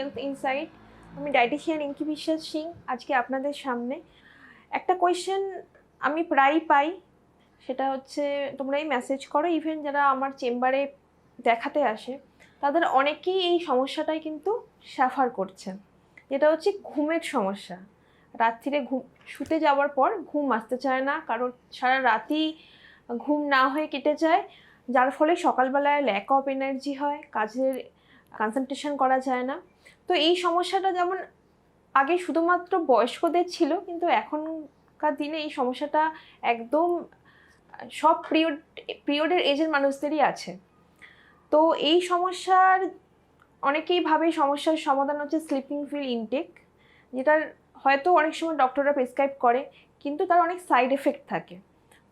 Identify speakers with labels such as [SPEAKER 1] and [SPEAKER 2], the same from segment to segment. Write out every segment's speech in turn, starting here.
[SPEAKER 1] Health insight আমি dietitian Inki Biswas Singh আজকে আপনাদের সামনে। একটা কোয়েশ্চেন আমি প্রায়ই পাই, সেটা হচ্ছে তোমরাই মেসেজ করো ইভেন যারা আমার চেম্বারে দেখাতে আসে, তাদের অনেকেই এই সমস্যাটাই কিন্তু সাফার করছে। যেটা হচ্ছে ঘুমের সমস্যা। রাত্রিরে ঘুম, শুতে যাওয়ার পর ঘুম আসতে চায় না, কারণ সারা রাতি ঘুম না হয়ে কেটে যায়, যার ফলে সকালবেলায় ল্যাক অফ এনার্জি হয়, কাজের কনসেন্ট্রেশন করা যায় না। তো এই সমস্যাটা যেমন আগে শুধুমাত্র বয়স্কদের ছিল, কিন্তু এখনকার দিনে এই সমস্যাটা একদম, সব পিরিয়ড পিরিয়ডের এজের মানুষদেরই আছে। তো এই সমস্যার, অনেকেই ভাবে সমস্যার সমাধান হচ্ছে স্লিপিং ফিল ইনটেক যেটার হয়তো অনেক সময় ডক্টররা প্রেসক্রাইব করে, কিন্তু তার অনেক সাইড এফেক্ট থাকে।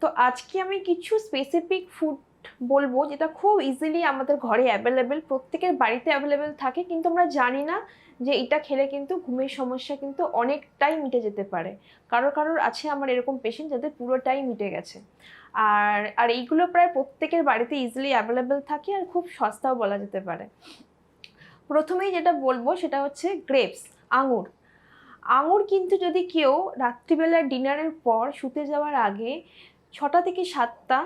[SPEAKER 1] তো আজকে আমি কিছু স্পেসিফিক ফুড বলব যেটা খুব ইজিলি আমাদের ঘরে অ্যাভেলেবেল প্রত্যেকের বাড়িতে অ্যাভেলেবেল থাকে, কিন্তু আমরা জানি না যে এটা খেলে কিন্তু ঘুমের সমস্যা কিন্তু অনেকটাই মিটে যেতে পারে। কারোর কারোর আছে আমার এরকম পেশেন্ট যাদের পুরোটাই মিটে গেছে। আর আর এইগুলো প্রায় প্রত্যেকের বাড়িতে ইজিলি অ্যাভেলেবেল থাকে আর খুব সস্তাও বলা যেতে পারে। প্রথমেই যেটা বলব সেটা হচ্ছে গ্রেপস আঙুর। আঙুর কিন্তু যদি কেউ রাত্রিবেলা ডিনারের পর শুতে যাওয়ার আগে ছটা থেকে সাতটা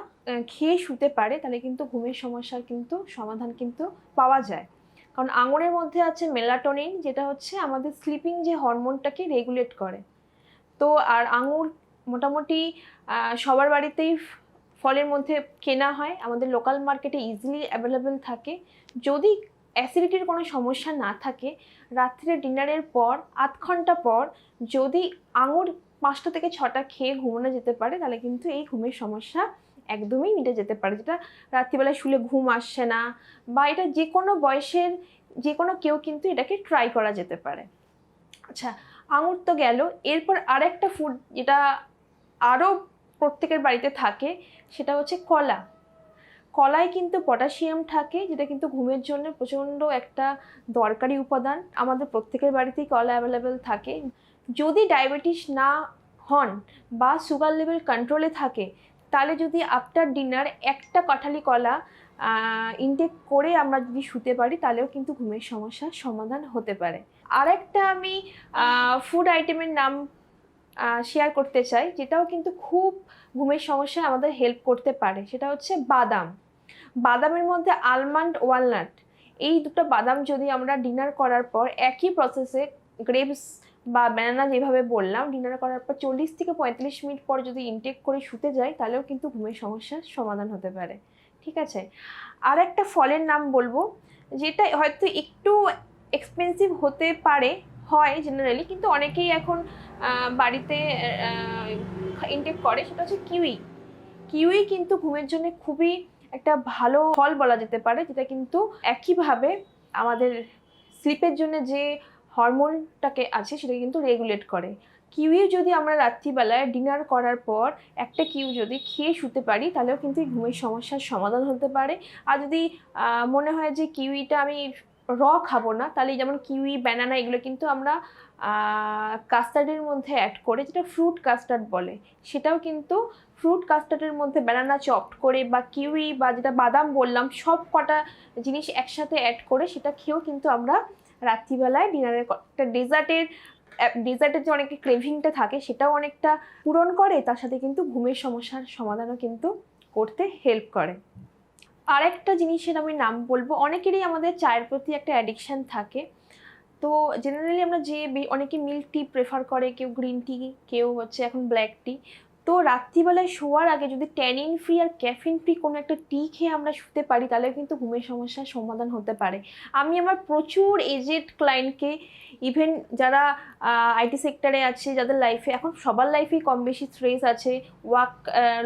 [SPEAKER 1] খেয়ে শুতে পারে, তাহলে কিন্তু ঘুমের সমস্যার কিন্তু সমাধান কিন্তু পাওয়া যায়। কারণ আঙুরের মধ্যে আছে মেলাটোনিন, যেটা হচ্ছে আমাদের স্লিপিং যে হরমোনটাকে রেগুলেট করে। তো আর আঙুর মোটামুটি সবার বাড়িতেই ফলের মধ্যে কেনা হয়। আমাদের লোকাল মার্কেটে ইজিলি অ্যাভেলেবেল থাকে। যদি অ্যাসিডিটির কোনো সমস্যা না থাকে, রাত্রে ডিনারের পর, আধ ঘণ্টা পর যদি আঙুর পাঁচটা থেকে ছটা খেয়ে ঘুমানো যেতে পারে, তাহলে কিন্তু এই ঘুমের সমস্যা একদমই মিটে যেতে পারে। যেটা রাত্রিবেলায় শুলে ঘুম আসছে না বা এটা যে কোনো বয়সের যে কোনো কেউ কিন্তু এটাকে ট্রাই করা যেতে পারে। আচ্ছা আঙুর তো গেল। এরপর আরেকটা ফুড যেটা আরও প্রত্যেকের বাড়িতে থাকে, সেটা হচ্ছে কলা। কলায় কিন্তু পটাশিয়াম থাকে, যেটা কিন্তু ঘুমের জন্য প্রচণ্ড একটা দরকারি উপাদান। আমাদের প্রত্যেকের বাড়িতেই কলা অ্যাভেলেবেল থাকে। যদি ডায়াবেটিস না হন বা সুগার লেভেল কন্ট্রোলে থাকে তাহলে যদি আফটার ডিনার একটা কাঁঠালি কলা ইনটেক করে আমরা যদি শুতে পারি, তাহলেও কিন্তু ঘুমের সমস্যার সমাধান হতে পারে। আরেকটা আমি ফুড আইটেমের নাম শেয়ার করতে চাই, যেটাও কিন্তু খুব ঘুমের সমস্যায় আমাদের হেল্প করতে পারে। সেটা হচ্ছে বাদাম। বাদামের মধ্যে আলমন্ড ওয়ালনাট এই দুটো বাদাম যদি আমরা ডিনার করার পর একই প্রসেসে গ্রেপস বা ব্যানানা যেভাবে বললাম ডিনার করার পর চল্লিশ থেকে পঁয়তাল্লিশ মিনিট পর যদি ইনটেক করে শুতে যাই, তাহলেও কিন্তু ঘুমের সমস্যার সমাধান হতে পারে। ঠিক আছে? আর একটা ফলের নাম বলব, যেটা হয়তো একটু এক্সপেন্সিভ হতে পারে, হয় জেনারেলি কিন্তু অনেকেই এখন বাড়িতে ইনটেক করে, সেটা হচ্ছে কিউই কিউই কিন্তু ঘুমের জন্য খুবই একটা ভালো ফল বলা যেতে পারে, যেটা কিন্তু একইভাবে আমাদের স্লিপের জন্য যে হরমোনটাকে আছে সেটা কিন্তু রেগুলেট করে। কিউই যদি আমরা রাত্রিবেলায় ডিনার করার পর একটা কিউ যদি খেয়ে শুতে পারি, তাহলেও কিন্তু এই ঘুমের সমস্যার সমাধান হতে পারে। আর যদি মনে হয় যে কিউইটা আমি র খাব না, তাহলে যেমন কিউই ব্যানানা এগুলো কিন্তু আমরা কাস্টার্ডের মধ্যে অ্যাড করে, যেটা ফ্রুট কাস্টার্ড বলে, সেটাও কিন্তু ফ্রুট কাস্টার্ডের মধ্যে ব্যানানা চপড করে বা কিউই বা যেটা বাদাম বললাম, সব কটা জিনিস একসাথে অ্যাড করে সেটা খেয়েও কিন্তু আমরা রাত্রিবেলায় ডিনারের একটা ডেজার্টের ডেজার্টের যে অনেকে ক্রেভিংটা থাকে সেটাও অনেকটা পূরণ করে, তার সাথে কিন্তু ঘুমের সমস্যার সমাধানও কিন্তু করতে হেল্প করে। আরেকটা জিনিসের আমি নাম বলব, অনেকেরই আমাদের চায়ের প্রতি একটা অ্যাডিকশান থাকে। তো জেনারেলি আমরা যে অনেকে মিল্ক টি প্রেফার করে, কেউ গ্রিন টি কেউ হচ্ছে এখন ব্ল্যাক টি তো রাত্রিবেলায় শোয়ার আগে যদি ট্যানিন ফ্রি আর ক্যাফিন ফ্রি কোনো একটা টি খেয়ে আমরা শুতে পারি, তাহলে কিন্তু ঘুমের সমস্যার সমাধান হতে পারে। আমি আমার প্রচুর এজেড ক্লায়েন্টকে ইভেন যারা আইটি সেক্টরে আছে, যাদের লাইফে এখন সবার লাইফেই কম বেশি স্ট্রেস আছে ওয়ার্ক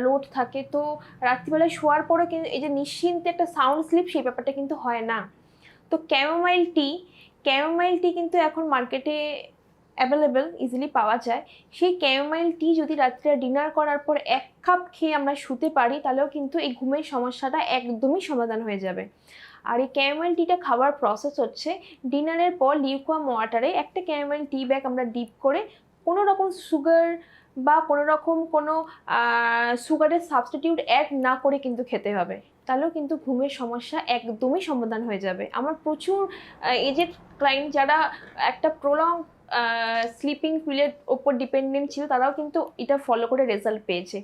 [SPEAKER 1] লোড থাকে, তো রাত্রিবেলায় শোয়ার পরে কিন্তু এই যে নিশ্চিন্তে একটা সাউন্ড স্লিপ সেই ব্যাপারটা কিন্তু হয় না। তো ক্যামোমাইল টি ক্যামোমাইল টি কিন্তু এখন মার্কেটে অ্যাভেলেবেল ইজিলি পাওয়া যায়। সেই ক্যামোমাইল টি যদি রাত্রে ডিনার করার পর এক কাপ খেয়ে আমরা শুতে পারি, তাহলেও কিন্তু এই ঘুমের সমস্যাটা একদমই সমাধান হয়ে যাবে। আর এই ক্যামোমাইল টিটা খাওয়ার প্রসেস হচ্ছে ডিনারের পর লিকুয়াম ওয়াটারে একটা ক্যামোমাইল টি ব্যাগ আমরা ডিপ করে কোনো রকম সুগার বা কোনো রকম কোনো সুগারের সাবস্টিটিউট অ্যাড না করে কিন্তু খেতে হবে। তাহলেও কিন্তু ঘুমের সমস্যা একদমই সমাধান হয়ে যাবে। আমার প্রচুর এজেড ক্লায়েন্ট যারা একটা প্রলং স্লিপিং পিলের ওপর ডিপেন্ডেন্ট ছিল, তারাও কিন্তু এটা ফলো করে রেজাল্ট পেয়েছে।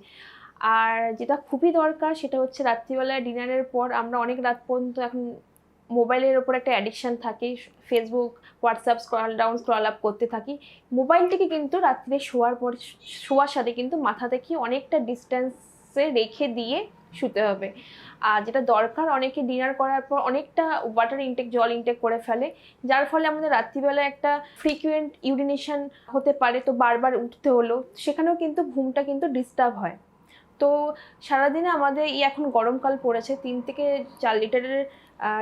[SPEAKER 1] আর যেটা খুবই দরকার, সেটা হচ্ছে রাত্রিবেলায় ডিনারের পর আমরা অনেক রাত পর্যন্ত এখন মোবাইলের ওপর একটা অ্যাডিকশান থাকে Facebook WhatsApp scroll down scroll up করতে থাকি। মোবাইলটিকে কিন্তু রাত্রে শোয়ার পর, শোয়ার সাথে কিন্তু মাথা থেকে অনেকটা ডিস্টেন্সে রেখে দিয়ে শুতে হবে। আর যেটা দরকার, অনেকে ডিনার করার পর অনেকটা ওয়াটার ইনটেক জল ইনটেক করে ফেলে। যার ফলে আমাদের রাত্রিবেলা একটা ফ্রিকুয়েন্ট ইউরিনেশন হতে পারে, তো বারবার উঠতে হলো। সেখানেও কিন্তু ঘুমটা কিন্তু ডিস্টার্ব হয়। তো সারাদিনে আমাদের এই এখন গরমকাল পড়েছে, তিন থেকে চার লিটারের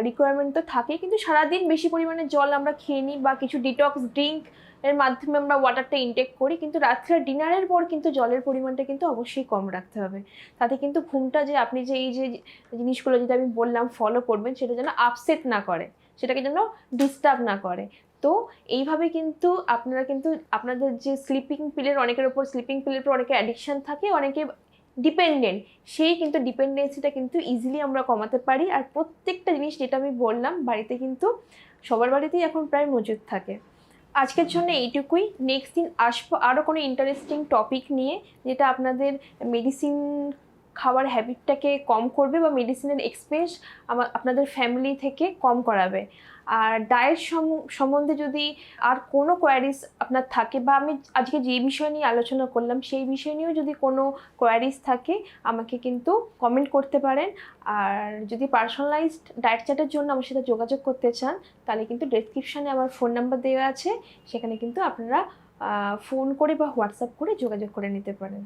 [SPEAKER 1] রিকোয়ারমেন্ট তো থাকেই। কিন্তু সারাদিন বেশি পরিমাণে জল আমরা খেয়ে নিই বা কিছু ডিটক্স ড্রিঙ্ক এর মাধ্যমে আমরা ওয়াটারটা ইনটেক করি, কিন্তু রাত্রে ডিনারের পর কিন্তু জলের পরিমাণটা কিন্তু অবশ্যই কম রাখতে হবে। তাতে কিন্তু ঘুমটা যে আপনি যে এই যে জিনিসগুলো যেটা আমি বললাম ফলো করবেন, সেটা যেন আপসেট না করে, সেটাকে যেন ডিস্টার্ব না করে। তো এইভাবে কিন্তু আপনারা কিন্তু আপনাদের যে স্লিপিং পিলের অনেকের ওপর স্লিপিং পিলের উপর অনেকে অ্যাডিকশান থাকে, অনেকে ডিপেন্ডেন্ট সেই কিন্তু ডিপেন্ডেন্সিটা কিন্তু ইজিলি আমরা কমাতে পারি। আর প্রত্যেকটা জিনিস যেটা আমি বললাম, বাড়িতে কিন্তু সবার বাড়িতেই এখন প্রায় মজুদ থাকে। আজকের জন্য এইটুকুই। নেক্সট দিন আসব আরও কোনো ইন্টারেস্টিং টপিক নিয়ে, যেটা আপনাদের মেডিসিন খাওয়ার হ্যাবিটটাকে কম করবে বা মেডিসিনের এক্সপেন্স আমার আপনাদের ফ্যামিলি থেকে কম করাবে। আর ডায়েট সম্বন্ধে যদি আর কোনো কোয়ারিজ আপনার থাকে বা আমি আজকে যে বিষয় নিয়ে আলোচনা করলাম সেই বিষয় নিয়েও যদি কোনো কোয়ারিজ থাকে, আমাকে কিন্তু কমেন্ট করতে পারেন। আর যদি পার্সোনালাইজড ডায়েট চার্টের জন্য আমার সাথে যোগাযোগ করতে চান, তাহলে কিন্তু ডেসক্রিপশানে আমার ফোন নাম্বার দেওয়া আছে। সেখানে কিন্তু আপনারা ফোন করে বা হোয়াটসঅ্যাপ করে যোগাযোগ করে নিতে পারেন।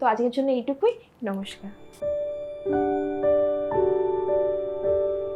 [SPEAKER 1] তো আজকের জন্য এইটুকুই। নমস্কার।